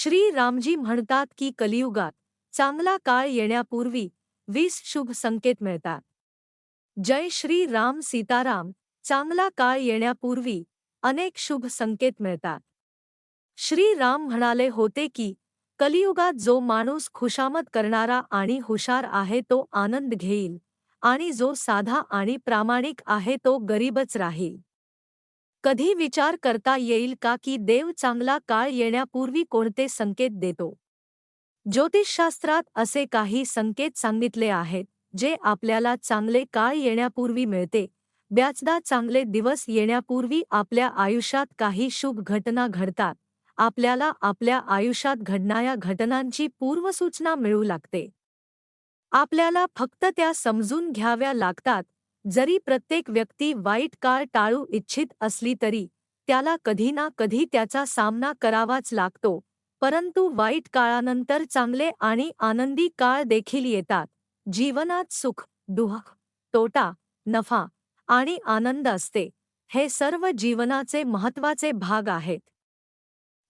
श्री रामजी म्हणतात की कलियुगात चांगला काळ येण्यापूर्वी वीस शुभ संकेत मिळतात. जय श्री राम सीताराम चांगला काळ येण्यापूर्वी अनेक शुभ संकेत मिळतात. श्री राम म्हणाले होते की कलियुगात जो माणूस खुशामत करणारा आणि हुशार आहे तो आनंद घेईल आणि जो साधा आणि प्रामाणिक आहे तो गरीबच राहील. कधी विचार करता येईल का की देव चांगला काळ येण्यापूर्वी कोणते संकेत देतो? ज्योतिषशास्त्रात असे काही संकेत सांगितले आहेत जे आपल्याला चांगले काळ येण्यापूर्वी मिळते. ब्याचदा चांगले दिवस येण्यापूर्वी आपल्या आयुष्यात काही शुभ घटना घडतात. आपल्याला आपल्या आयुष्यात घडणाऱ्या घटनांची पूर्वसूचना मिळू लागते. आपल्याला फक्त त्या समजून घ्याव्या लागतात जरी प्रत्येक व्यक्ती वाईट काळ टाळू इच्छित असली तरी त्याला कधी ना कधी त्याचा सामना करावाच लागतो. परंतु वाईट काळानंतर चांगले आणि आनंदी काळ देखील येतात. जीवनात सुख दुःख तोटा नफा आणि आनंद असते. हे सर्व जीवनाचे महत्त्वाचे भाग आहेत.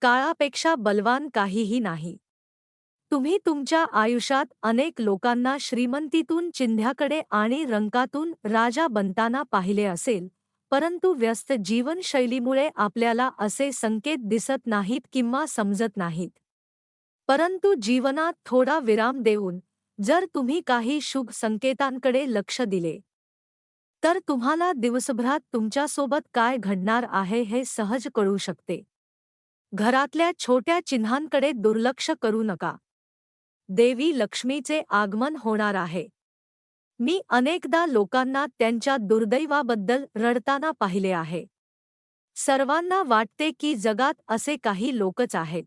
काळापेक्षा बलवान काहीही नाही. तुम्ही तुमच्या आयुष्यात अनेक लोकांना श्रीमंतीतून चिंध्याकडे आणि रंकातून राजा बनताना पाहिले असेल परंतु व्यस्त जीवनशैलीमुळे आपल्याला असे संकेत दिसत नाहीत किंवा समजत नाहीत. परंतु जीवनात थोडा विराम देऊन जर तुम्ही काही शुभ संकेतांकडे लक्ष दिले तर तुम्हाला दिवसभरात तुमच्यासोबत काय घडणार आहे हे सहज कळू शकते. घरातल्या छोट्या चिन्हांकडे दुर्लक्ष करू नका. देवी लक्ष्मीचे आगमन होणार आहे. मी अनेकदा लोकांना दुर्दैवाबद्दल पाहिले आहे. सर्वांना वाटते की जगात असे काही लोकच आहेत.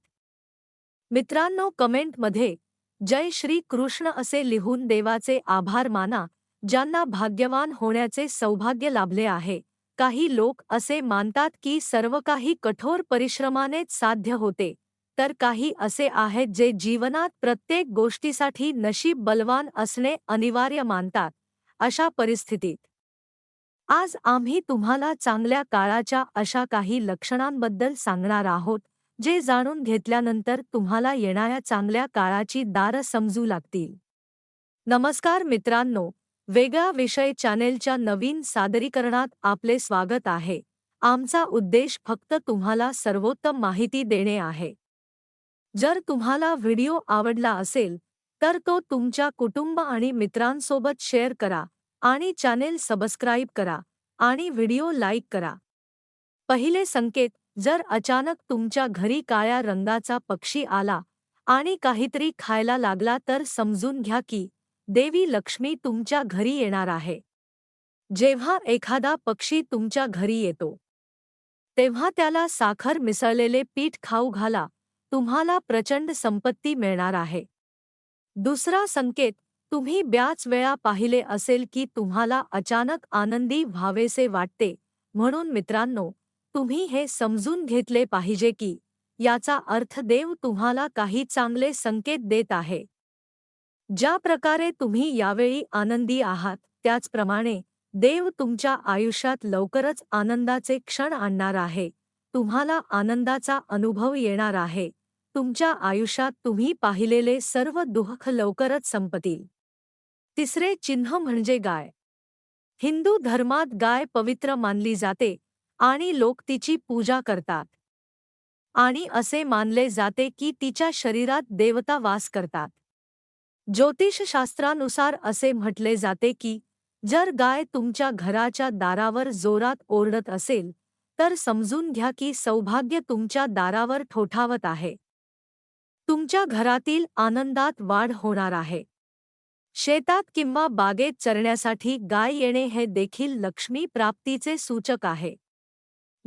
मित्रांनो जय श्री कृष्ण असे लिहून देवाचे आभार माना, ज्यांना भाग्यवान होण्याचे सौभाग्य लाभले आहे. काही लोक असे मानतात की सर्व काही कठोर परिश्रमानेच साध्य होते. तर काही असे आहेत जे जीवनात प्रत्येक गोष्टीसाठी नशीब बलवान असणे अनिवार्य मानतात. अशा परिस्थितीत आज आम्ही तुम्हाला चांगल्या काळाच्या अशा काही लक्षणांबद्दल सांगणार आहोत जे जाणून घेतल्यानंतर तुम्हाला येणाऱ्या चांगल्या काळाची दारं समजू लागतील. नमस्कार मित्रांनो वेगळा विषय चॅनेलच्या नवीन सादरीकरणात आपले स्वागत आहे. आमचा उद्देश फक्त तुम्हाला सर्वोत्तम माहिती देणे आहे. जर तुम्हाला व्हिडिओ आवडला असेल तर तो तुमच्या कुटुंब आणि मित्रांसोबत शेअर करा आणि चॅनेल सबस्क्राईब करा आणि व्हिडिओ लाईक करा. पहिले संकेत जर अचानक तुमच्या घरी काळ्या रंगाचा पक्षी आला आणि काहीतरी खायला लागला तर समजून घ्या की देवी लक्ष्मी तुमच्या घरी येणार आहे. जेव्हा एखादा पक्षी तुमच्या घरी येतो तेव्हा त्याला साखर मिसळलेले पीठ खाऊ घाला तुम्हाला प्रचंड संपत्ती मिळणार आहे. दुसरा संकेत तुम्ही ब्याच वेळा पाहिले असेल की तुम्हाला अचानक आनंदी व्हावेसे वाटते. म्हणून मित्रांनो तुम्ही हे समजून घेतले पाहिजे की याचा अर्थ देव तुम्हाला काही चांगले संकेत देत आहे. ज्या प्रकारे तुम्ही यावेळी आनंदी आहात त्याचप्रमाणे देव तुमच्या आयुष्यात लवकरच आनंदाचे क्षण आणणार आहे. तुम्हाला आनंदाचा अनुभव येणार आहे. तुमच्या आयुष्यात तुम्ही पाहिलेले सर्व दुःख लवकरच संपतील. तिसरे चिन्ह म्हणजे गाय. हिंदू धर्मात गाय पवित्र मानली जाते आणि लोक तिची पूजा करतात. आणि असे मानले जाते की तिच्या शरीरात देवता वास करतात. ज्योतिषशास्त्रानुसार असे म्हटले जाते की जर गाय तुमच्या घराच्या दारावर जोरात ओरडत असेल तर समजून घ्या की सौभाग्य तुमच्या दारावर ठोठावत आहे. तुमच्या घरातील आनंदात वाढ होणार आहे. शेतात किंवा बागेत चरण्यासाठी गाय येणे हे देखील लक्ष्मी प्राप्तीचे सूचक आहे.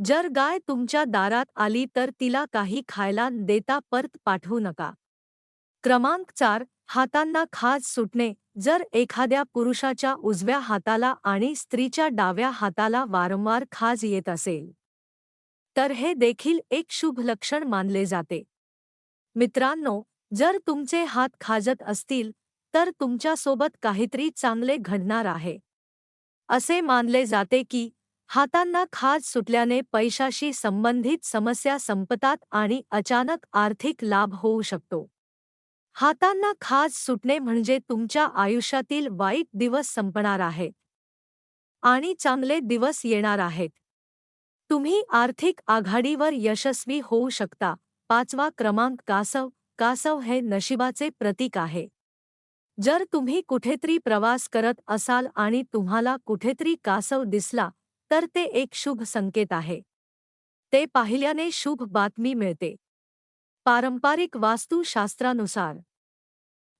जर गाय तुमच्या दारात आली तर तिला काही खायला देता परत पाठवू नका. क्रमांक चार हातांना खाज सुटणे. जर एखाद्या पुरुषाच्या उजव्या हाताला आणि स्त्रीच्या डाव्या हाताला वारंवार खाज येत असेल तर हे देखील एक शुभ लक्षण मानले जाते. मित्रांनो जर तुमचे हात खाजत असतील तर तुमच्यासोबत काहीतरी चांगले घडणार आहे. असे मानले जाते की हातांना खाज सुटल्याने पैशाशी संबंधित समस्या संपतात आणि अचानक आर्थिक लाभ होऊ शकतो. हातांना खाज सुटणे म्हणजे तुमच्या आयुष्यातील वाईट दिवस संपणार आहेत आणि चांगले दिवस येणार आहेत. तुम्ही आर्थिक आघाडीवर यशस्वी होऊ शकता. पाचवा क्रमांक कासव कासव हे नशिबाचे प्रतीक आहे. जर तुम्ही कुठेतरी प्रवास करत असाल आणि तुम्हाला कुठेतरी कासव दिसला तर ते एक शुभ संकेत आहे. ते पाहिल्याने शुभ बातमी मिळते. पारंपरिक वास्तुशास्त्रानुसार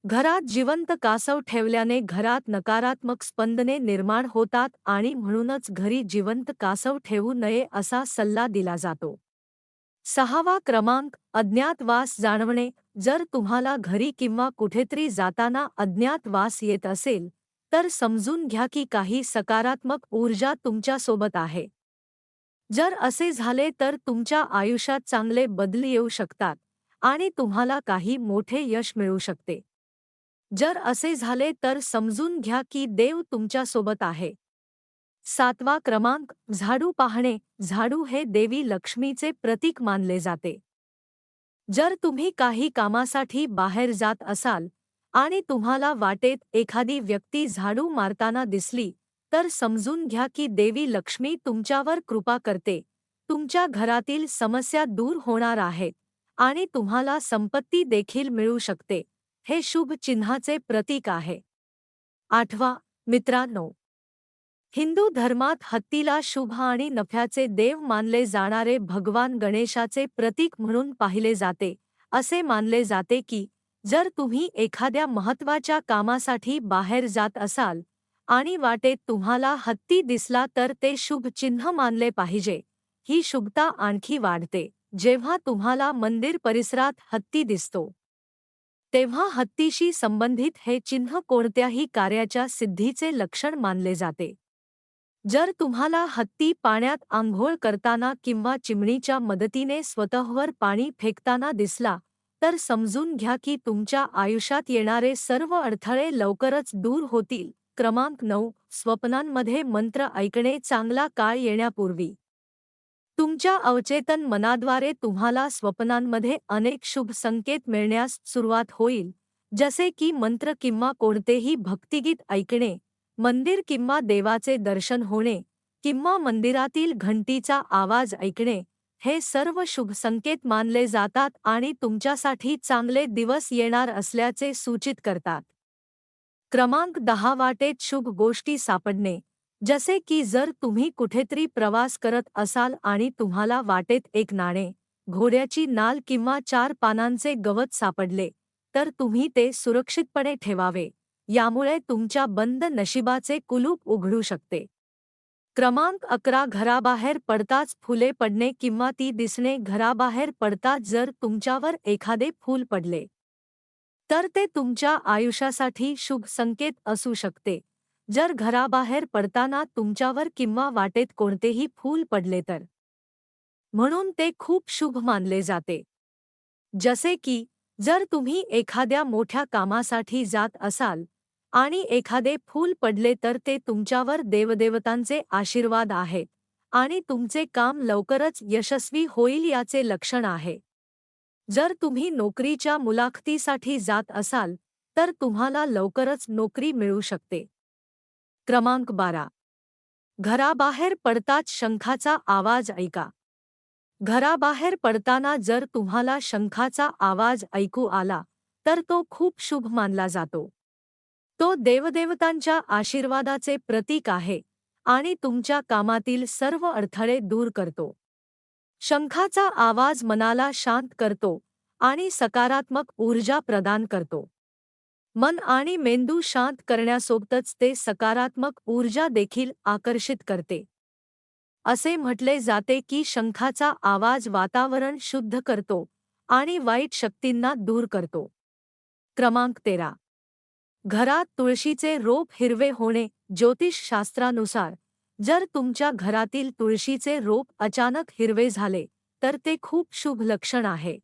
घरात जिवंत कासव ठेवल्याने घरात नकारात्मक स्पंदने निर्माण होतात आणि म्हणूनच घरी जिवंत कासव ठेवू नये असा सल्ला दिला जातो. सहावा क्रमांक अज्ञात वास जाणवणे. जर तुम्हाला घरी किंवा कुठेतरी जाताना अज्ञात वास येत असेल तर समजून घ्या की काही सकारात्मक ऊर्जा तुमच्यासोबत आहे. जर असे झाले तर तुमच्या आयुष्यात चांगले बदल येऊ शकतात आणि तुम्हाला काही मोठे यश मिळू शकते. जर असे झाले तर समजून घ्या की देव तुमच्यासोबत आहे. सातवा क्रमांक, झाडू पाहणे, झाडू हे देवी लक्ष्मीचे प्रतीक मानले जाते. जर तुम्ही काही कामासाठी बाहेर जात असाल आणि तुम्हाला वाटेत एखादी व्यक्ती झाडू मारताना दिसली, तर समजून घ्या की देवी लक्ष्मी तुमच्यावर कृपा करते. तुमच्या घरातील समस्या दूर होणार आहेत आणि तुम्हाला संपत्ती देखील मिळू शकते. हे शुभ चिन्हाचे प्रतीक आहे. आठवा, मित्रांनो हिंदू धर्मात हत्तीला शुभ आणि नफ्याचे देव मानले जाणारे भगवान गणेशाचे प्रतीक म्हणून पाहिले जाते. असे मानले जाते की जर तुम्ही एखाद्या महत्त्वाच्या कामासाठी बाहेर जात असाल आणि वाटेत तुम्हाला हत्ती दिसला तर ते शुभ चिन्ह मानले पाहिजे. ही शुभता आणखी वाढते जेव्हा तुम्हाला मंदिर परिसरात हत्ती दिसतो. तेव्हा हत्तीशी संबंधित हे चिन्ह कोणत्याही कार्याच्या सिद्धीचे लक्षण मानले जाते. जर तुम्हाला हत्ती पाण्यात आंघोळ करताना किंवा चिमणीच्या मदतीने स्वतःवर पाणी फेकताना दिसला तर समजून घ्या की तुमच्या आयुष्यात येणारे सर्व अडथळे लवकरच दूर होतील. क्रमांक नऊ स्वप्नांमध्ये मंत्र ऐकणे चांगला काळ येण्यापूर्वी. तुमच्या अवचेतन मनाद्वारे तुम्हाला स्वप्नांमध्ये अनेक शुभ संकेत मिळण्यास सुरुवात होईल जसे की मंत्र किंवा कोणतेही भक्तिगीत ऐकणे. मंदिर किंवा देवाचे दर्शन होणे किंवा मंदिरातील घंटीचा आवाज ऐकणे हे सर्व शुभ संकेत मानले जातात आणि तुमच्यासाठी चांगले दिवस येणार असल्याचे सूचित करतात. क्रमांक दहा वाटेत शुभ गोष्टी सापडणे जसे की जर तुम्ही कुठेतरी प्रवास करत असाल आणि तुम्हाला वाटेत एक नाणे घोड्याची नाल किंवा चार पानांचे गवत सापडले तर तुम्ही ते सुरक्षितपणे ठेवावे. यामुळे तुमच्या बंद नशिबाचे कुलूप उघडू शकते. क्रमांक अकरा घराबाहेर पडताच फुले पडणे किंवा ती दिसणे घराबाहेर पडताच जर तुमच्यावर एखादे फूल पडले. तर ते तुमच्या आयुष्यासाठी शुभ संकेत असू शकते. जर घराबाहेर पडताना तुमच्यावर किंवा वाटेत कोणतेही फूल पडले तर. म्हणून ते खूप शुभ मानले जाते. जसे की जर तुम्ही एखाद्या मोठ्या कामासाठी जात असाल आणि एखादे फूल पडले तर ते तुमच्यावर देवदेवतांचे आशीर्वाद आहेत. आणि तुमचे काम लवकरच यशस्वी होईल याचे लक्षण आहे. जर तुम्ही नोकरीच्या मुलाखतीसाठी जात असाल तर तुम्हाला लवकरच नोकरी मिळू शकते. क्रमांक बारा. घराबाहेर पडताच शंखाचा आवाज ऐका. घराबाहेर पडताना जर तुम्हाला शंखाचा आवाज ऐकू आला तर तो खूप शुभ मानला जातो. तो देवदेवतांच्या आशीर्वादाचे प्रतीक आहे आणि तुमच्या कामातील सर्व अडथळे दूर करतो. शंखाचा आवाज मनाला शांत करतो आणि सकारात्मक ऊर्जा प्रदान करतो. मन आणि मेंदू शांत करण्यासोबतच ते सकारात्मक ऊर्जा देखील आकर्षित करते. असे म्हटले जाते की शंखाचा आवाज वातावरण शुद्ध करतो आणि वाईट शक्तींना दूर करतो. क्रमांक तेरा. घरात तुळशीचे रोप हिरवे होणे ज्योतिषशास्त्रानुसार जर तुमच्या घरातील तुळशीचे रोप अचानक हिरवे झाले तर ते खूप शुभ लक्षण आहे.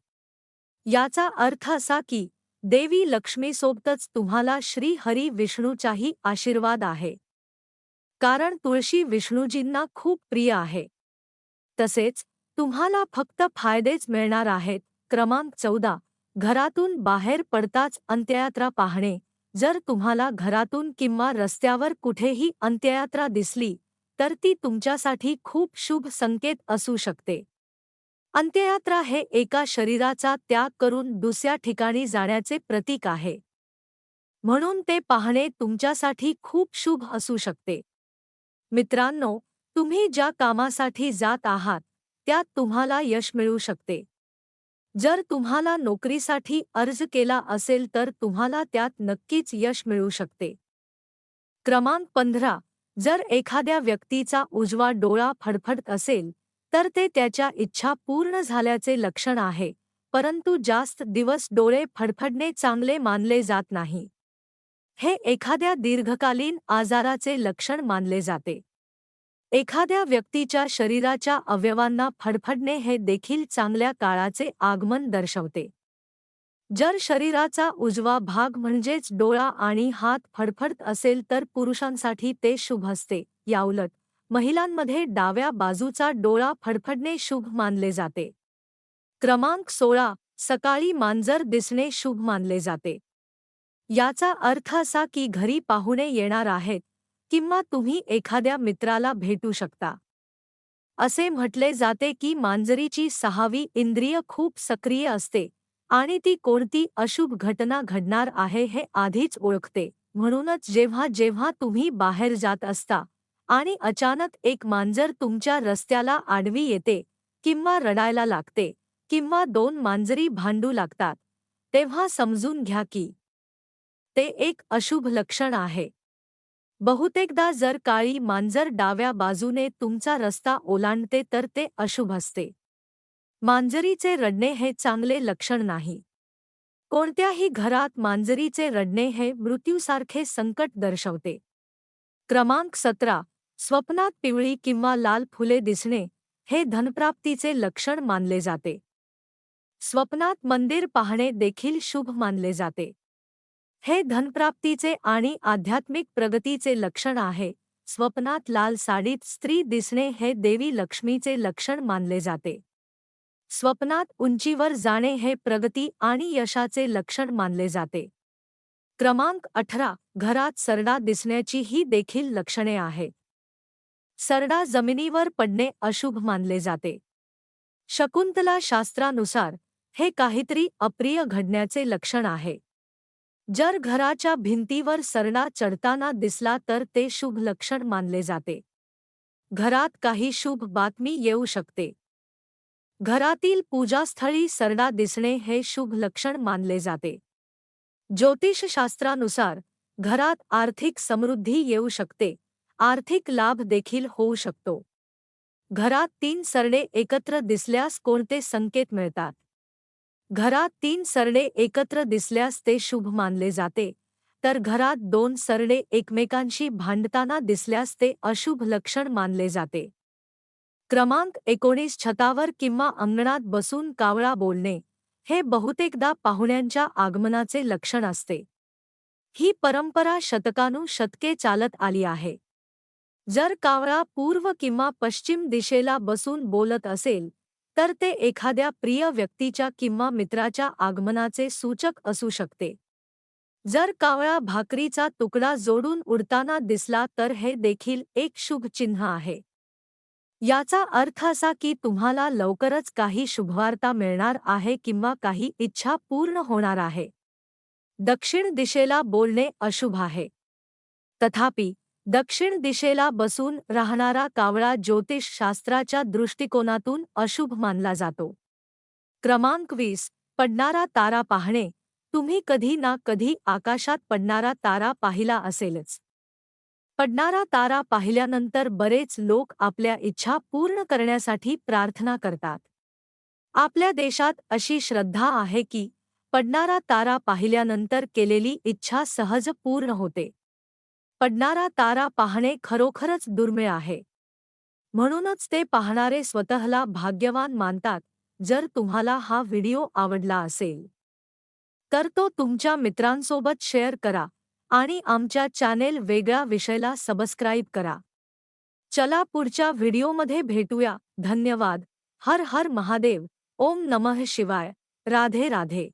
याचा अर्थ असा की देवी लक्ष्मीसोबतच तुम्हाला श्री हरी विष्णूचाही आशीर्वाद आहे. कारण तुळशी विष्णूजींना खूप प्रिय आहे. तसेच तुम्हाला फक्त फायदेच मिळणार आहेत क्रमांक चौदा घरातून बाहेर पडताच अंत्ययात्रा पाहणे. जर तुम्हाला घरातून किंवा रस्त्यावर कुठेही अंत्ययात्रा दिसली तर ती तुमच्यासाठी खूप शुभ संकेत असू शकते. अंत्ययात्रा हे एका शरीराचा त्याग करून दुसऱ्या ठिकाणी जाण्याचे प्रतीक आहे. म्हणून ते पाहणे तुमच्यासाठी खूप शुभ असू शकते. मित्रांनो तुम्ही ज्या कामासाठी जात आहात त्यात तुम्हाला यश मिळू शकते. जर तुम्हाला नोकरीसाठी अर्ज केला असेल तर तुम्हाला त्यात नक्कीच यश मिळू शकते. क्रमांक पंधरा. जर एखाद्या व्यक्तीचा उजवा डोळा फडफडत असेल तर ते त्याच्या इच्छा पूर्ण झाल्याचे लक्षण आहे परंतु जास्त दिवस डोळे फडफडणे चांगले मानले जात नाही. हे एखाद्या दीर्घकालीन आजाराचे लक्षण मानले जाते. एखाद्या व्यक्तीच्या शरीराच्या अवयवांना फडफडणे हे देखील चांगल्या काळाचे आगमन दर्शवते. जर शरीराचा उजवा भाग म्हणजेच डोळा आणि हात फडफडत असेल तर पुरुषांसाठी ते शुभ असते. याउलट महिलांमध्ये डाव्या बाजूचा डोळा फडफडणे शुभ मानले जाते. क्रमांक सोळा सकाळी मांजर दिसणे शुभ मानले जाते. याचा अर्थ असा की घरी पाहुणे येणार आहेत किंवा तुम्ही एखाद्या मित्राला भेटू शकता. असे म्हटले जाते की मांजरीची सहावी इंद्रिय खूप सक्रिय असते आणि ती कोणती अशुभ घटना घडणार आहे हे आधीच ओळखते. म्हणूनच जेव्हा जेव्हा तुम्ही बाहेर जात असता आणि अचानक एक मांजर तुमच्या रस्त्याला आडवी येते किंवा रडायला लागते किंवा दोन मांजरी भांडू लागतात तेव्हा समजून घ्या की ते एक अशुभ लक्षण आहे. बहुतेकदा जर काळी मांजर डाव्या बाजूने तुमचा रस्ता ओलांडते तर ते अशुभ असते. मांजरीचे रडणे हे चांगले लक्षण नाही. कोणत्याही घरात मांजरीचे रडणे हे मृत्यूसारखे संकट दर्शवते. क्रमांक सतरा स्वप्नात पिवळी किंवा लाल फुले दिसणे हे धनप्राप्तीचे लक्षण मानले जाते. स्वप्नात मंदिर पाहणे देखील शुभ मानले जाते. हे धनप्राप्तीचे आणि आध्यात्मिक प्रगतीचे लक्षण आहे. स्वप्नात लाल साडीत स्त्री दिसणे हे देवी लक्ष्मीचे लक्षण मानले जाते. स्वप्नात उंचीवर जाणे हे प्रगती आणि यशाचे लक्षण मानले जाते. क्रमांक अठरा, घरात सरडा दिसण्याची ही देखील लक्षणे आहेत सरडा जमिनीवर पडणे अशुभ मानले जाते. शकुंतला शास्त्रानुसार, हे काहीतरी अप्रिय घडण्याचे लक्षण आहे. जर घराच्या भिंतीवर सरडा चढताना दिसला तर ते शुभ लक्षण मानले जाते. घरात काही शुभ बातमी येऊ शकते. घरातील पूजास्थळी सरडा दिसणे हे शुभ लक्षण मानले जाते. ज्योतिषशास्त्रानुसार, घरात आर्थिक समृद्धी येऊ शकते, आर्थिक लाभ देखील होऊ शकतो. घरात तीन सरडे एकत्र दिसल्यास कोणते संकेत मिळतात? घरात तीन सरडे एकत्र दिसल्यास ते शुभ मानले जाते. तर घरात दोन सरडे एकमेकांशी भांडताना दिसल्यास ते अशुभ लक्षण मानले जाते. क्रमांक एकोणीस छतावर किंवा अंगणात बसून कावळा बोलणे हे बहुतेकदा पाहुण्यांच्या आगमनाचे लक्षण असते. ही परंपरा शतकानुशतके चालत आली आहे. जर कावळा पूर्व किंवा पश्चिम दिशेला बसून बोलत असेल तर ते एखाद्या प्रिय व्यक्तीच्या किंवा मित्राच्या आगमनाचे सूचक असू शकते. जर कावळा भाकरीचा तुकडा जोडून उडताना दिसला तर हे देखील एक शुभ चिन्ह आहे. याचा अर्थ असा की तुम्हाला लवकरच काही शुभवार्ता मिळणार आहे किंवा काही इच्छा पूर्ण होणार आहे. दक्षिण दिशेला बोलणे अशुभ आहे. तथापि दक्षिण दिशेला बसून राहणारा कावळा ज्योतिषशास्त्राच्या दृष्टिकोनातून अशुभ मानला जातो. क्रमांक वीस पडणारा तारा पाहणे. तुम्ही कधी ना कधी आकाशात पडणारा तारा पाहिला असेलच. पडणारा तारा पाहिल्यानंतर बरेच लोक आपल्या इच्छा पूर्ण करण्यासाठी प्रार्थना करतात. आपल्या देशात अशी श्रद्धा आहे की पडणारा तारा पाहिल्यानंतर केलेली इच्छा सहज पूर्ण होते. पडणारा तारा पाहणे खरोखरच दुर्मिळ आहे. म्हणूनच ते पाहणारे स्वतःला भाग्यवान मानतात जर तुम्हाला हा व्हिडिओ आवडला असेल. तर तो तुमच्या मित्रांसोबत शेअर करा आणि आमच्या चॅनेल वेगळा विषयला सबस्क्राईब करा. चला पुढच्या व्हिडिओमध्ये भेटूया. धन्यवाद. हर हर महादेव. ओम नमः शिवाय. राधे राधे.